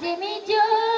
Casimiro.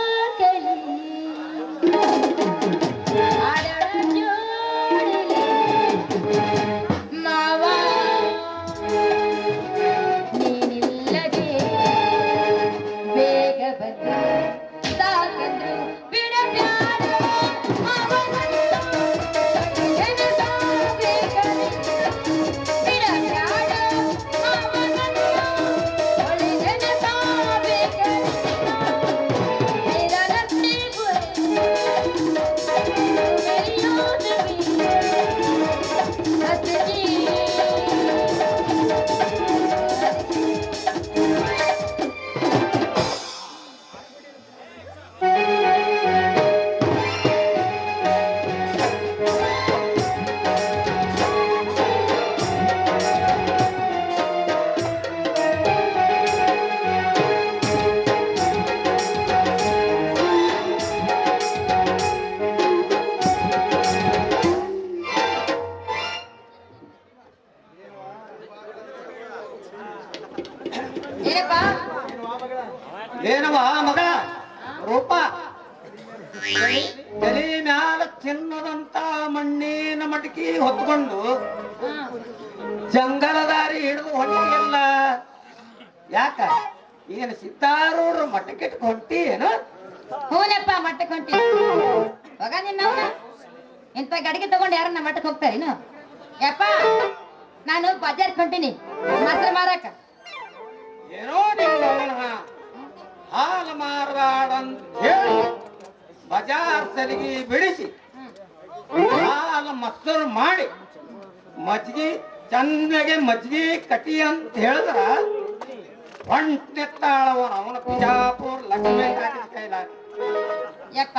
ಏನವ ಮಗ? ರೂಪ. ತಲೆ ಮ್ಯಾಲ ತಿನ್ನದಂತ ಮಣ್ಣಿನ ಮಟಕಿ ಹೊತ್ಕೊಂಡು ಜಂಗಲ ದಾರಿ ಹಿಡಿದು ಹೊಂಟಿಯಲ್ಲ ಯಾಕ? ಏನು ಸಿದ್ದಾರೂಢ ಮಟಕಿ ಹೊಂಟಿ ಏನು ಹೂನಪ್ಪ ಮಟ್ಟಕ್ಕೆ ಹೊಂಟಿ ಹೋಗ ನಿನ್ನವನ ಇಂಥ ಗಡಿಗೆ ತಗೊಂಡು ಯಾರನ್ನ ಮಟ್ಟಕ್ಕೆ ಹೋಗ್ತಾರೇನು ಯಪ್ಪ ನಾನು ಬಜಾರ್ ಕಂಟಿನಿ ಮೊಸರು ಮಾರಕ. ಹಾಲು ಮಾರಬೇಡಂತ ಹೇಳಿ. ಬಜಾರ್ ಸಲಿಗೆ ಬಿಡಿಸಿ. ಹಾಲು ಮೊಸರು ಮಾಡಿ. ಮಜ್ಗಿ ಚೆನ್ನಾಗೆ ಮಜ್ಗಿ ಕಟಿ ಅಂತ ಹೇಳಿದ್ರ ಹೊಂಟೆತ್ತಾಳವನ ಅವನ ಬಿಜಾಪುರ ಲಕ್ಷ್ಮೀ ಹಾಕಿದ ಕೈಲ ಯಪ್ಪ,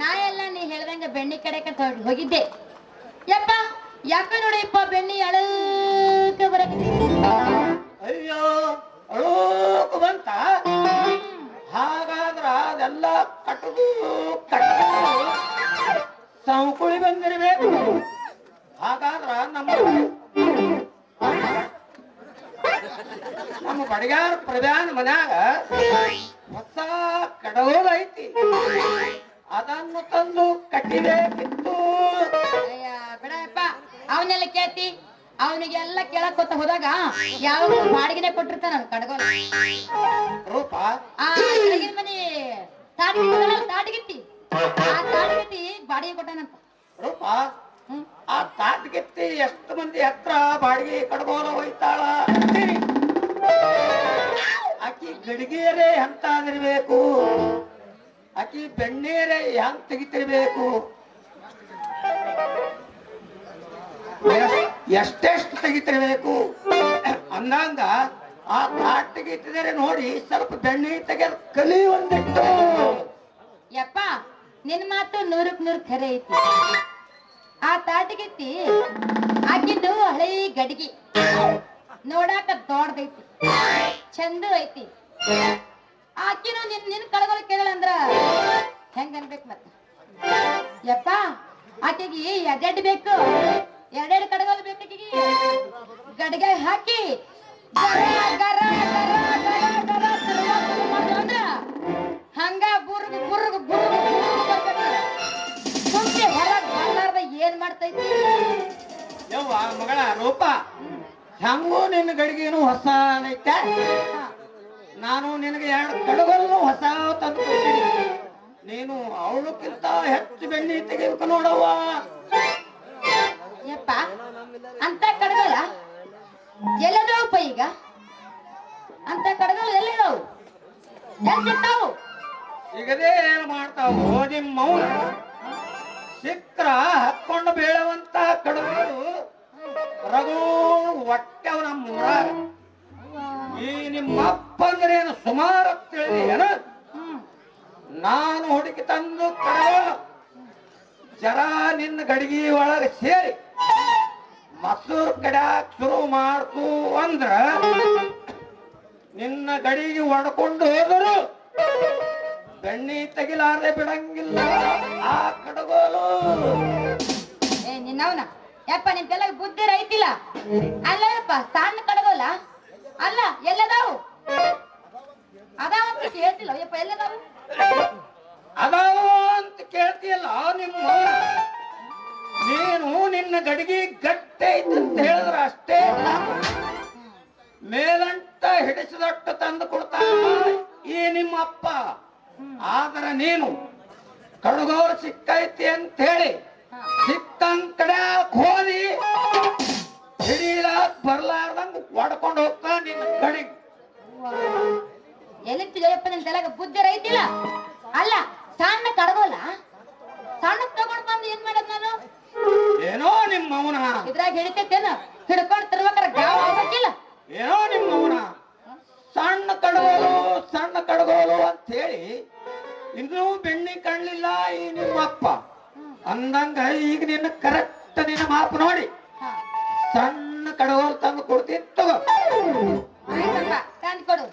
ನಾ ಎಲ್ಲ ನೀ ಹೇಳ್ದಂಗ ಬೆಣ್ಣಿ ಕಡೆ ಹೋಗಿದ್ದೆ. ಯಪ್ಪ, ಯಾಕ ನೋಡಿಪ್ಪ ಬೆಣ್ಣಿ ಅಳಕ ಬರಕ ಸಂಕುಳಿ ಬಂದಿರಬೇಕು ಹಾಗಾದ್ರ ನಮ್ಮ ನಮ್ಮ ಬಡಿಗಾರ ಪ್ರಧಾನ ಮನ್ಯಾಗ ಹೊಸ ಕಡಗೋಲ್ ಐತಿ. ಅದನ್ನು ತಂದು ಕಟ್ಟಿಬೇಕಿತ್ತು. ಬಿಡಪ್ಪ. ಅವನ್ನೆಲ್ಲ ಕೇಳ್ತಿ? ಅವನಿಗೆಲ್ಲ ಕೇಳಕ್ ಗೊತ್ತ ಹೋದಾಗ ಯಾವ ಬಾಡಿಗೆನೆ ಕೊಟ್ಟಿರ್ತಾನ ಕಡಗೋಲ್. ರೂಪ. ಮನೆ. ತಾಡಿಗಿತ್ತಲ್ಲ ತಾಡಿಗಿತ್ತಿ ಆ ತಾಡಿಗಿತ್ತಿ ಬಾಡಿಗೆ ಕೊಟ್ಟನಂತ. ರೂಪ ಆ ತಾಟ್ಗೆತ್ತಿ ಎಷ್ಟು ಮಂದಿ ಹತ್ರ ಬಾಡಿಗೆ ಕಡ್ಗೋಲ ಹೋಯ್ತಾಳ? ಆಕಿ ಗಡಿಗೆರೆ ಎಂತಾದಿರ್ಬೇಕು ಆಕಿ ಬೆಣ್ಣೀರೆ ಹೆಂಗ್ ತೆಗಿತಿರ್ಬೇಕು? ಎಷ್ಟ್- ಎಷ್ಟೆಷ್ಟು ತೆಗಿತಿರ್ಬೇಕು? ಅಂದಂಗ ಆ ತಾಟಿಗೆ ಇಟ್ಟಿದ್ದಾರೆ ನೋಡಿ, ಸ್ವಲ್ಪ ಬೆಣ್ಣೆ ತೆಗೆದು ಕಲಿ ಒಂದಿಟ್ಟು. ಯಪ್ಪ, ನಿನ್ ಮಾತು ನೂರಕ್ ನೂರ್ ಖರೆ ಐತಿ. ಆ ತಾಟಿಗೆತ್ತಿ ಆಕಿದ್ದು ಹಳೆ ಗಡಿಗೆ. ನೋಡಾಕ ದೊಡ್ಡದೈತಿ, ಚಂದ ಐತಿ. ಆಕಿನ ನಿನ್ ನಿನ್ ಕಳಗೋಲ ಕೇಳಂದ್ರ ಹೆಂಗ ಅನ್ಬೇಕು ಮತ್ತ? ಯಪ್ಪ, ಆಕೆಗೆ ಎಡೆಡ್ ಬೇಕು. ಎರಡೆರಡು ಕಡಗೋಲ್ ಬೇಕು ಗಡಿಗೆ ಹಾಕಿ ಹಂಗ ಬುರ್ಗ್ ಬುರ್ಗ್ ಬುರ್ಗ್ ಬುರ್ಗ್ ಹೊರಗ್ ಬರ್ಲಾರ್ದ ಏನ್ ಮಾಡ್ತೈತಿ ಯವ್ವ ಮಗಳ ರೂಪ ಹೆಂಗೂ ನಿನ್ನ ಗಡಿಗೆನು ಹೊಸ ಐತೆ ನಾನು ನಿನಗೆ ಎರಡು ಕಡುಗನ್ನು ಹೊಸ ತಂದು ಕೊಡ್ತೀನಿ ನೀನು ಅವಳಕ್ಕಿಂತ ಹೆಚ್ಚು ಬೆಣ್ಣೆ ತೆಗಿಬೇಕು ನೋಡವ್ವ ಯಪ್ಪ ಅಂತ ಕಡಗಲ ಎಲ್ಲದವಪ್ಪ ಈಗ? ಅಂತ ಕಡಗಲ್ ಎಲ್ಲಿದಾವು ಎಲ್ಲಿ ಸಿಗ್ತಾವು ಸಿಗದೇ ಏನು ಮಾಡ್ತಾವು ನಿಮ್ಮ ಮೌನ ಸಿಕ್ರ ಹಕ್ಕೊಂಡು ಬೀಳುವಂತ ಕಡುಗಳು ರಘು ಹೊಟ್ಟೆ ನಮ್ಮ ಈ ನಿಮ್ಮ ಅಪ್ಪ ಏನು ಸುಮಾರು ತಿಳಿದಿ ಏನು ನಾನು ಹುಡುಕಿ ತಂದು ಕಡಗೋಳ ಜರ ನಿನ್ನ ಗಡಿಗೆ ಒಳಗೆ ಸೇರಿ. ಮಸೂರ್ ಕಡ್ಯಾಕ್ ಶುರು ಮಾಡ್ತು ಅಂದ್ರ ನಿನ್ನ ಗಡಿಗೆ ಹೊಡ್ಕೊಂಡು ಹೋದರು. ಗಣ್ಣಿ ತೆಗಿಲಾರದೆ ಬಿಡಂಗಿಲ್ಲ. ಆ ಕಡಗೋಲು. ಏ, ನಿನ್ನವನ? ಯಪ್ಪ, ನಿನ್ ತಲೆಗೆ ಬುದ್ಧಿ ರೈತಿಲ್ಲ. ಅಲ್ಲಪ್ಪ ಸಣ್ಣ ಕಡಗೋಲ? ಅಲ್ಲ, ಎಲ್ಲದಾವು? ಅದಾವ ಹೇಳ್ತಿಲ್ಲ ಅಯ್ಯಪ್ಪ ಎಲ್ಲದಾವು? ನೀನು. ಕಡುಗೋರು ಸಿಕ್ಕೈತಿ ಅಂತ ಹೇಳಿ ಕಡೆ ಹೋದಿ. ಹಿಡಿಲಾಕ್ ಬರ್ಲಾರ್ದಂಗ ಹೊಡ್ಕೊಂಡು ಹೋಗ್ತಾ ನಿನ್ನ ಕಡೆಗೆ ಎಲ್ಲಿತ್ತಿದೆಯಪ್ಪ ನಿನ್ ತಲೆಗ ಬುದ್ಧಿ ರೈತಿಲ್ಲ? ಅಲ್ಲ ಸಣ್ಣ ಕಡಗೋಲ್ಲ ಸಣ್ಣ ತಗೊಂಡ್ ಬಂದು ಏನ್ ಮಾಡೋದ್ ನಾನು? ಏನೋ ನಿಮ್ಮ ಮೌನ. ಇದ್ರಾಗ ಹಿಡಿತೈತೇನು ಹಿಡ್ಕೊಂಡು ತರ್ಬೇಕಾರ ಗಾವ ಆಗ್ಬೇಕಿಲ್ಲ ಏನೋ ನಿಮ್ಮ ಮೌನ. ಸಣ್ಣ ಕಡಗೋಲು ಸಣ್ಣ ಕಡಗೋಲು ಅಂತ ಹೇಳಿ ಇನ್ನೂ ಬೆಣ್ಣೆ ಕಾಣ್ಲಿಲ್ಲ ಈ ನಿಮ್ಮ ಅಪ್ಪ. ಅಂದಂಗ ಈಗ ನಿನ್ನ ಕರೆಕ್ಟ್ ನಿನ್ನ ಮಾತು ನೋಡಿ. ಸಣ್ಣ ಕಡವಲ್ ತಂದು ಕೊಡ್ತೀನಿ ತಗೋ. ಆಯ್ತಪ್ಪ ಕೊಡು.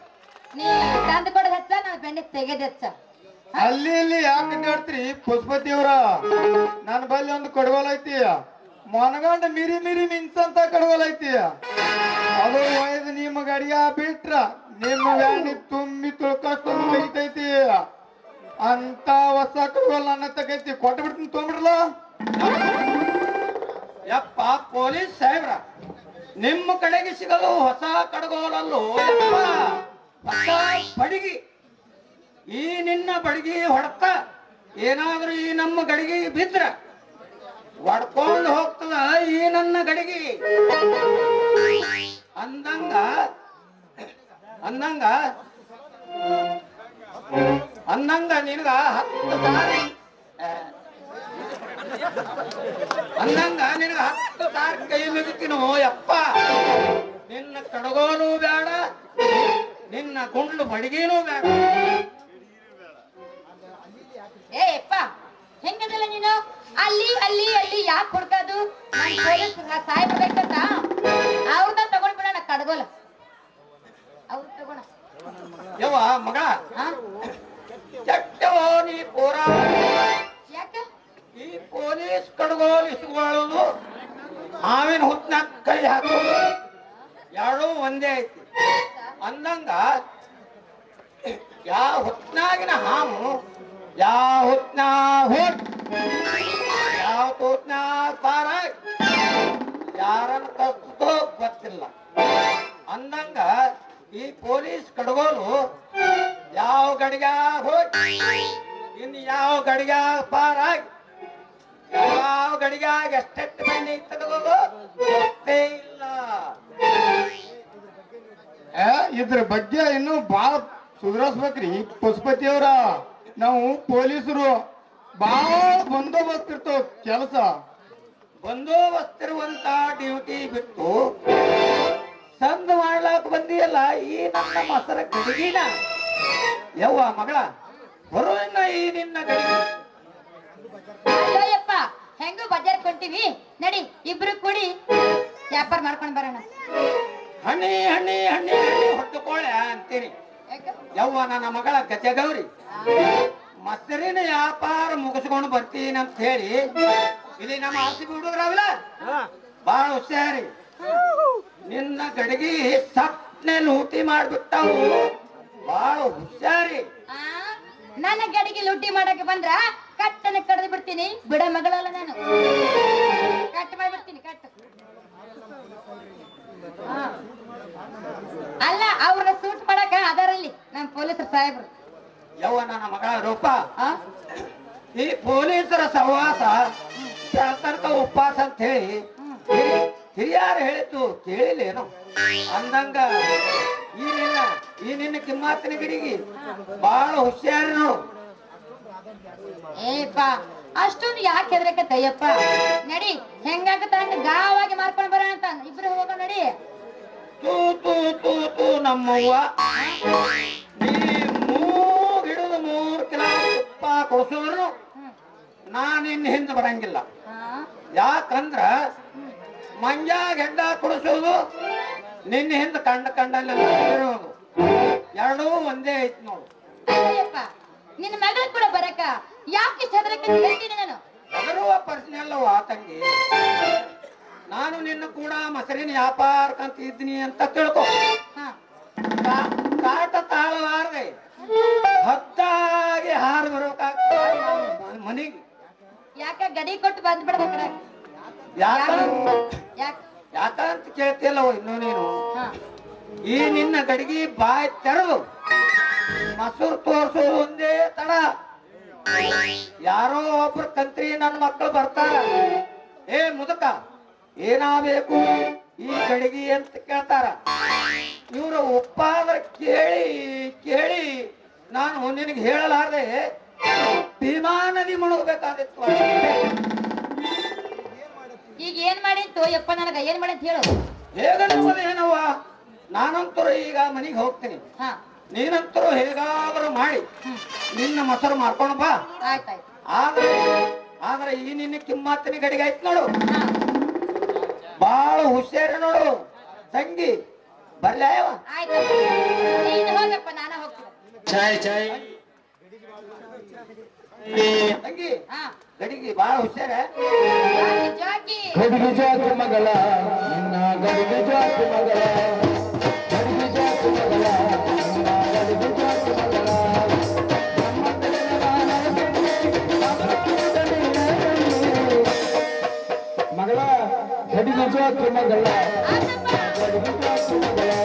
ನೀ ತಂದ್ ಕೊಡೋದ್ ಹಚ್ಚ ನಾನು ಬೆಣ್ಣೆ ತೆಗೆದ್ ಹೆಚ್ಚ. ಅಲ್ಲಿ ಇಲ್ಲಿ ಯಾಕೆ ಅಡ್ಡಾಡ್ತೀರಿ ಪುಷ್ಪತಿ ಅವ್ರ ನನ್ನ ಬಲ್ಲಿ ಒಂದು ಕಡವಲ್ ಐತಿ. ಮೊನಗಂಡ ಮಿರಿ ಮಿರಿ ಮಿಂಚಂತ ಕಡವಲ್ ಐತಿ. ಅದು ಒಯ್ದು ನಿಮ್ಮ ಗಡಿಯ ಬಿಟ್ರ ನಿಮ್ಮ ವ್ಯಾಣಿ ತುಂಬಿ ತೆಗಿತೈತಿ. ಅಂತ ಹೊಸ ಕಡಗೋಲ್ ನನ್ನ ತಗೈತಿ ಕೊಟ್ಟು ಬಿಡ್ತೀನಿ ತೊಗೊಂಡ್ಬಿಡ್ಲ ಯಪ್ಪ, ಪೊಲೀಸ್ ಸಾಹೇಬ್ರ, ನಿಮ್ಮ ಕಡೆಗೆ ಸಿಗಲು ಹೊಸ ಕಡಗೋಲಲ್ಲೂ ಬಡಿಗಿ. ಈ ನಿನ್ನ ಬಡಗಿ ಹೊಡ್ತ, ಏನಾದ್ರೂ ಈ ನಮ್ಮ ಗಡಿಗೆ ಬಿದ್ರ, ಹೊಡ್ಕೊಂಡು ಹೋಗ್ತದ ಈ ನನ್ನ ಗಡಿಗೆ. ಅಂದಂಗ ಅಂದಂಗ ಅಂದಂಗ ನಿನಗ ಹತ್ತು ಸಾರಿ. ಅನ್ನಂಗ ನಿನಗ ಹತ್ತು ಸಾರಿ ಕೈ ಮುಗಿತೀನೋ ಯಪ್ಪ. ನಿನ್ನ ಕಡಗೋನು ಬೇಡ ನಿನ್ನ ಕುಂಡ್ಲು ಬಡಿಗೇನೂ ಬೇಡ. ಏ ಅಪ್ಪ ಹೆಂಗದಲ್ಲ ನೀನು? ಅಲ್ಲಿ ಅಲ್ಲಿ ಅಲ್ಲಿ ಯಾಕೆ ಹುಡ್ಕೋದು? ನಮ್ ಪೊಲೀಸ್ ಸಾಹೇಬ್ರ ಬೇಕಂತ? ಅವ್ರನ್ನ ತಗೊಂಡ್ ಬಿಡೋಣ ಕಡ್ಗೋಲ ಅವ್ರ ತಗೋಣ ಯವ್ವ ಮಗ. ಅಂದಂಗ ಯಾ ಹೊತ್ನಾಗಿನ ಹಾಮು, ಯಾ ಹೊತ್ನಾ ಹೋಟ್ ಯಾವ ಹೊತ್ನಾ ಪಾರ ಯಾರನ್ನ ಕಸ್ತೋ ಗೊತ್ತಿಲ್ಲ. ಅಂದಂಗ ಈ ಪೊಲೀಸ್ ಕಡಗೋಲು ಯಾವ ಗಡಿಗ ಹೋಗಿ ಇನ್ನು ಯಾವ ಗಡಿಗ ಪಾರಾಗಿ ಯಾವ ಗಡಿಗಾಗ ಎಷ್ಟೆಷ್ಟು ಬೆಣ್ಣೆ ತೆಗೆದು ಗೊತ್ತೇ ಇಲ್ಲ. ಇದ್ರ ಬಗ್ಗೆ ಇನ್ನು ಬಾಳ ಸುಧಾರಿಸ್ಬೇಕ್ರಿ. ಪಶುಪತಿ ಅವರ ನಾವು ಪೊಲೀಸರು ಬಾಳ ಬಂದೋಬಸ್ತ್ ಇರ್ತಾವ ಕೆಲಸ. ಬಂದೋಬಸ್ತ್ ಇರುವಂತ ಡ್ಯೂಟಿ ಬಿಟ್ಟು ಸಂದ್ ಮಾಡ್ಲಾಕ ಬಂದಿಯಲ್ಲ ಈ ನನ್ನ ಮಸರ ಗಡಿಗಿನ? ಯವ್ವ ಮಗಳ ಬರುವಿನ ಈ ನಿನ್ನ ಗಡಿಗೆ. ಅಯ್ಯಪ್ಪ ಹೆಂಗೂ ಬಜಾರ್ ಕೊಂತೀವಿ ನಡಿ ಇಬ್ರು ಕೂಡಿ ವ್ಯಾಪಾರ ಮಾಡ್ಕೊಂಡ್ ಬರೋಣ. ಹಣ್ಣಿ ಹಣ್ಣಿ ಹಣ್ಣಿ ಹಣ್ಣಿ ಹೊಟ್ಟುಕೊಳ್ಳೆ ಅಂತೀರಿ. ಯಾಕ? ಯವ್ವ ನನ್ನ ಮಗಳ ಗಜಗೌರಿ ಆ, ಮೊಸರಿನ ವ್ಯಾಪಾರ ಮುಗಿಸ್ಕೊಂಡು ಬರ್ತೀನಿ ಅಂತ ಹೇಳಿ ಇಲ್ಲಿ ನಮ್ಮ ಆಸ್ತಿ ಹುಡುಗರವಲ್ಲ ಬಹಳ ಹುಷಾರಿ. ನಿನ್ನ ಗಡಿಗೆ ಸಪ್ನೆ ಲೂಟಿ ಮಾಡ್ಬಿಟ್ಟವು. ಬಹಳ ಹುಷಾರಿ. ಆ, ನನ್ನ ಗಡಿಗೆ ಲೂಟಿ ಮಾಡಕ್ಕೆ ಬಂದ್ರ ಕಟ್ಟನ ಕಡ್ದು ಬಿಡ್ತೀನಿ. ಬಿಡ ಮಗಳಲ್ಲ ನಾನು. ಕಟ್ ಮಾಡ್ಬಿಡ್ತೀನಿ ಕಟ್. ಅಲ್ಲ ಅವ್ರ ಸೂಟ್ ಮಾಡಕ ಅದರಲ್ಲಿ ನಮ್ ಪೊಲೀಸರು ಸಾಹೇಬ್ರು. ಯವ್ವ ನನ್ನ ಮಗಳ ರೂಪ? ಈ ಪೊಲೀಸರ ಸಹವಾಸ ಉಪವಾಸ ಅಂತ ಹೇಳಿ ಹಿರಿಯಾರು ಹೇಳಿತು ಹೇಳಿದ್ದು ಕೇಳಿಲ್ಲೇನು? ಅಂದಂಗ ಈ ನಿನ್ನ ಈ ನಿನ್ನ ಕಿಮ್ಮಾತಿನ ಗಿಡಿಗೆ ಬಹಳ ಹುಷಾರಿ ನೋಡು. ಏಪ್ಪ ಅಷ್ಟೊಂದು ಯಾಕೆ ಹೆದರಕತ್ತಯ್ಯಪ್ಪ ನಡಿ ಹೆಂಗಾಗತ್ತ ಹಂಗ ಗಾವಾಗಿ ಮಾರ್ಕೊಂಡ್ ತೂ ತೂ ತೂ ನಮ್ಮವ್ವ. ನೀ ಮೂಗ್ ಹಿಡಿದು ಮೂರ್ ಕಿಲೋ ತುಪ್ಪ ಕೊಡಿಸಿದ್ರು ನಾನಿನ್ ಹಿಂದೆ ಬರಂಗಿಲ್ಲ? ಯಾಕಂದ್ರ ಮಂಜ ಗೆಡ್ಡ ಕುಡಿಸೋದು ನಿನ್ನ ಹಿಂದೆ ಕಂಡ ಕಂಡಲ್ಲಿ ಇರೋದು ಎರಡೂ ಒಂದೇ ಐತ್ ನೋಡು. ನಿನ್ನ ಮಗಳ ಕೂಡ ಬರಕ ಯಾಕೆ ನಾನು ತಂಗಿ. ನಾನು ನಿನ್ನ ಕೂಡ ಮೊಸರಿನ ವ್ಯಾಪಾರಕ್ಕಂತ ಇದ್ದೀನಿ ಅಂತ ತಿಳ್ಕೊ. ಕಾಟ ತಾಳಲಾರದೆ ಹತ್ತಾಗಿ ಹಾರು ಬರಬೇಕಾಗ್ತದೆ ಮನಿಗೆ. ಯಾಕ ಗಡಿ ಕೊಟ್ಟು ಬಂದ್ಬಿಡ್ಬೇಕ ಯಾಕಂತ ಕೇಳ್ತಿಲ್ಲ ಇನ್ನು ನೀನು ಈ ನಿನ್ನ ಗಡಿಗೆ ಬಾಯಿ ತೆರೆದು ಮಸೂರ್ ತೋರ್ಸೋದು ಒಂದೇ ತಡ. ಯಾರೋ ಒಬ್ರು ಕಂತ್ರಿ ನನ್ನ ಮಕ್ಕಳು ಬರ್ತಾರ. ಏ ಮುದುಕ ಏನಾಗಬೇಕು? ಈ ಗಡಿಗೆ ಅಂತ ಕೇಳ್ತಾರ. ಇವರು ಒಪ್ಪಾದ್ರ ಕೇಳಿ ಕೇಳಿ ನಾನು ನಿನಗೆ ಹೇಳಲಾರ್ದೆ ಭೀಮಾ ನದಿ ಮುಳುಗಬೇಕಾದಿತ್ತು ಈಗ ಏನ್ ಮಾಡಿತ್ತು? ಯಪ್ಪ ನನಗ ಏನ್ ಮಾಡಿ ಅಂತ ಹೇಳು ಹೇಗನ್ನುವ ನಾನಂತರೂ ಈಗ ಮನೆಗೆ ಹೋಗ್ತೀನಿ. ಹಾ. ನೀನಂತರೂ ಹೇಗಾದರೂ ಮಾಡಿ. ನಿನ್ನ ಮೊಸರು ಮಾಡ್ಕೊಂಡು ಬಾ. ಆದ್ರೆ ಆದ್ರೆ ಈ ನಿನ್ನ ಕಿಮ್ಮತ್ತಿನ ಗಡಿಗೆ ಆಯ್ತು ನೋಡು. ಬಾಳ ಹುಷಾರ ನೋಡು. ತಂಗಿ ಬರ್ಲ ಆಯ್ತು ನೀನು ಹೋಗಪ್ಪ ನಾನು ಹೋಗ್ತೀನಿ. ಚಾಯ್ ಚಾಯ್. ತಂಗಿ ಹಾ. ಗಡಿಗೆ ಬಾಳ ಹುಷಾರ? ಜೋಕಿ ಜೋಕಿ. ಗಡಿಗೆ ಜಾತಿ ಮಗಳ ನಿನ್ನ ಗಡಿಗೆ ಜಾತಿ ಮಗಳ ಗಡಿಗೆ ಜಾತಿ ಮಗಳ. ಗಡಿಗೆ ಜಾತಿ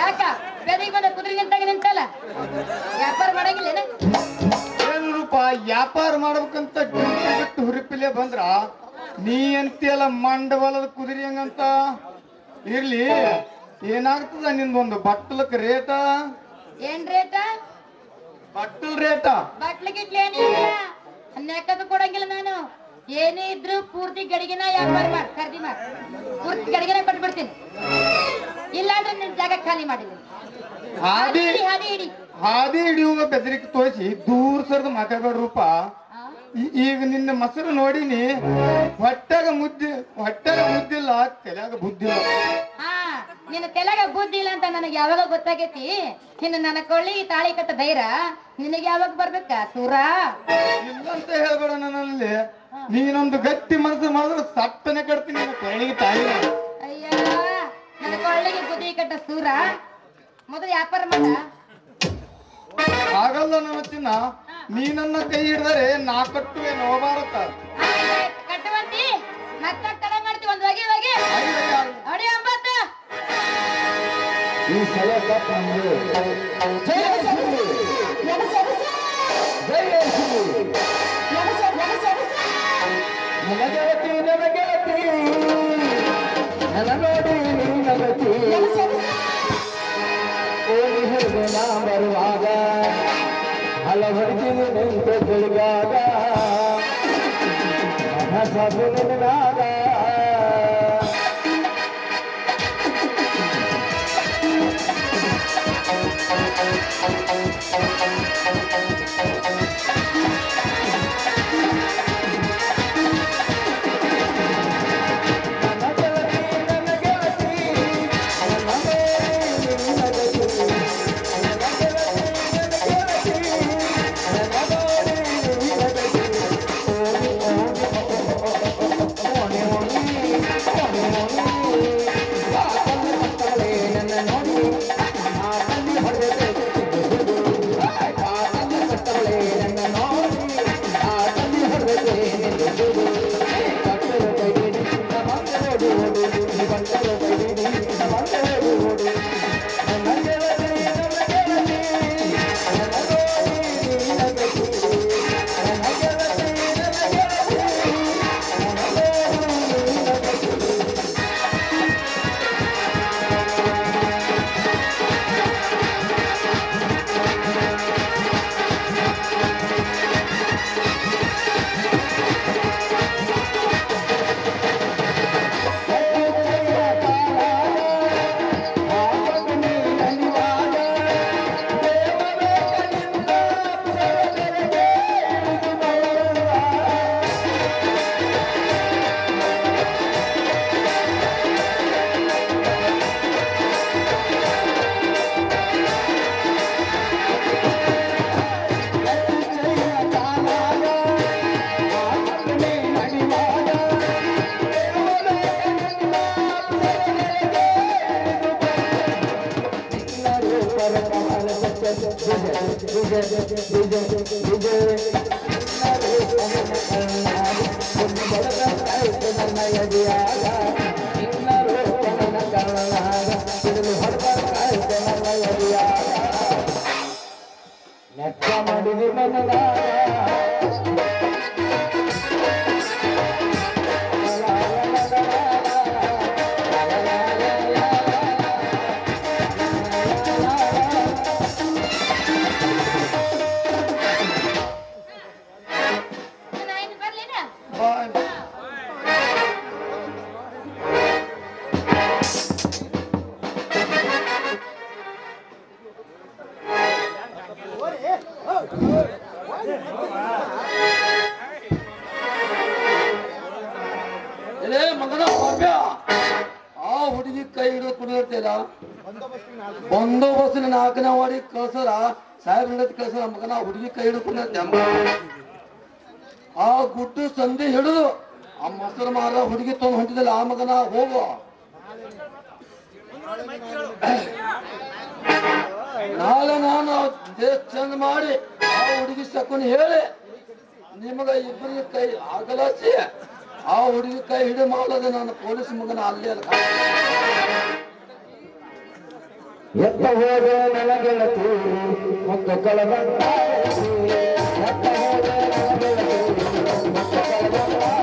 ಯಾಕ? ಬೆದಿಗೆ ಬಂದ ಕುದುರೆ ನಿಂತಾಗ ನಿಂತಲ್ಲ? ವ್ಯಾಪಾರ ಮಾಡಂಗಿಲ್ಲ ಏನು? ರೂಪ ವ್ಯಾಪಾರ ಮಾಡ್ಬೇಕಂತ ಬಿಟ್ಟು ಹುರಿಪಿಲೆ ಬಂದ್ರ ನೀ ಅಂತೀಯಲ್ಲ ಮಂಡವಲದ ಕುದುರೆ ಹಂಗಂತ? ಇರ್ಲಿ ಏನಾಗ್ತದ ನಿಂದೊಂದು ಬಟ್ಟಲಕ್ ರೇಟ? ಏನ್ ರೇಟ? ಬಟ್ಟಲ್ ರೇಟ. ಬಟ್ಲು ಗಿಟ್ಲು ಏನಿಲ್ಲ ಕೊಡಂಗಿಲ್ಲ ನಾನು. ಏನೇ ಇದ್ರು ಪೂರ್ತಿ ಗಡಿಗೆನ ವ್ಯಾಪಾರ ಮಾಡ್ ಖರೀದಿ ಮಾಡಿ. ಪೂರ್ತಿ ಗಡಿಗೆನ ಕೊಟ್ಬಿಡ್ತೀನಿ. ಇಲ್ಲಾಂದ್ರೆ ನಿನ್ ಜಾಗ ಖಾಲಿ ಮಾಡಿಲ್ಲ ಹಾದಿ ಹಾದಿ ಹಾದಿ ಹಿಡಿ. ಹಾದಿ ಹಿಡಿಯುವ ಬೆದರಿಕೆ ತೋರಿಸಿ ದೂರ ಸರ್ದು ಮಾತಾಡ ರೂಪ. ಈಗ ನಿನ್ನ ಮೊಸರು ನೋಡಿನಿ ಹೊಟ್ಟಾಗ ಮುದ್ದಿ ಹೊಟ್ಟಾಗ ಮುದ್ದಿಲ್ಲ ತಲೆಯಾಗ ಬುದ್ಧಿಲ್ಲ ಹಾ ನಿನ್ನ ತೆಲಗ ಬುದ್ಧಿ ಇಲ್ಲ ಅಂತ ನನಗೆ ಯಾವಾಗ ಗೊತ್ತಾಗೈತಿ. ನಿನ್ನ ನನ್ನ ಕೊಳ್ಳಿ ತಾಳಿ ಕಟ್ಟ ಧೈರ್ಯ ನಿನಗೆ ಯಾವಾಗ ಬರ್ಬೇಕ? ಸೂರ? ಇಲ್ಲಂತ ಹೇಳ್ಬೇಡ ನನ್ನಲ್ಲಿ. ನೀನೊಂದು ಗಟ್ಟಿ ಮನಸ್ಸು ಮಾಡಿದ್ರೆ ಸಟ್ಟನೆ ಕಟ್ತೀನಿ ನಿನ್ನ ಕೊಳ್ಳಿಗೆ ಅಯ್ಯ ನನ್ನ ಕೊಳ್ಳಿಗೆ ಬುದ್ಧಿ ಕಟ್ಟ ಸೂರ. ಮೊದಲು ವ್ಯಾಪಾರ ಮಾಡ ಆಗಲ್ಲ ನನ್ನ ಚಿನ್ನ ನೀ ನನ್ನ ಕೈ ಹಿಡಿದರೆ ನಾ ಕಟ್ಟುವೆ ನೋ ಭಾರತ. ಕಟ್ಟುವಂತಿ? ಮತ್ತೆ ಕಡೆ ಮಾಡ್ತೀವಿ ಒಂದು ಬಗೆ ಬಗೆ ಅಡಿ ಒಂಬತ್ತು. ಈ ಸಲ. ಜಯ. ಜಯ ಬರುವಾಗ ಹಲವರ್ಗಿನಿ ನಿಂತು ಬೆಳಗಾಗ ಮನಸ್ಸು ನಿನ್ನಾಗ ಎಲೇ ಮಗನ ಪಾಪ್ಯ ಆ ಹುಡುಗಿ ಕೈ ಹಿಡಿದು ಕುಡಿದಿರ್ತೀರ ಬಂದೋಬಸ್ತಿನ ನಾಲ್ಕನೇ ವಾಡಿ ಕಳ್ಸರ ಸಾಹೇಬ್ ಹಿಡಿದು ಕಳ್ಸರ ಮಗನ. ಹುಡುಗಿ ಕೈ ಹಿಡಿದು ಕುಡಿದಿರ್ತೆ ಆ ಗುಡ್ಡು ಸಂಧಿ ಹಿಡಿದು ಆ ಮೊಸರು ಮಾರ ಹುಡುಗಿ ತೊಂದು ಹೊಂಟಿದಿಲ್ಲ, ಆ ಮಗನ ಹೋಗು. ನಾಳೆ ನಾನು ದೇಶ ಚಂದ ಮಾಡಿ ಆ ಹುಡುಗಿ ಶಕುನ್ ಹೇಳಿ, ನಿಮಗ ಇಬ್ಬರಿಗೆ ಕೈ ಆಗಲಸಿ ಆ ಹುಡುಗಿ ಕೈ ಹಿಡಿ ಮಾಡೋದು ನಾನು ಪೊಲೀಸ್ ಮಗನ ಅಲ್ಲೇ ಎತ್ತ ಹೋದೆ ನನಗೆಳತಿ ಮತ್ತು ಕಳೆದ ಎತ್ತ ಹೋದೆ ನನಗೆಳತಿ ಮತ್ತು ಕಳಬಂದ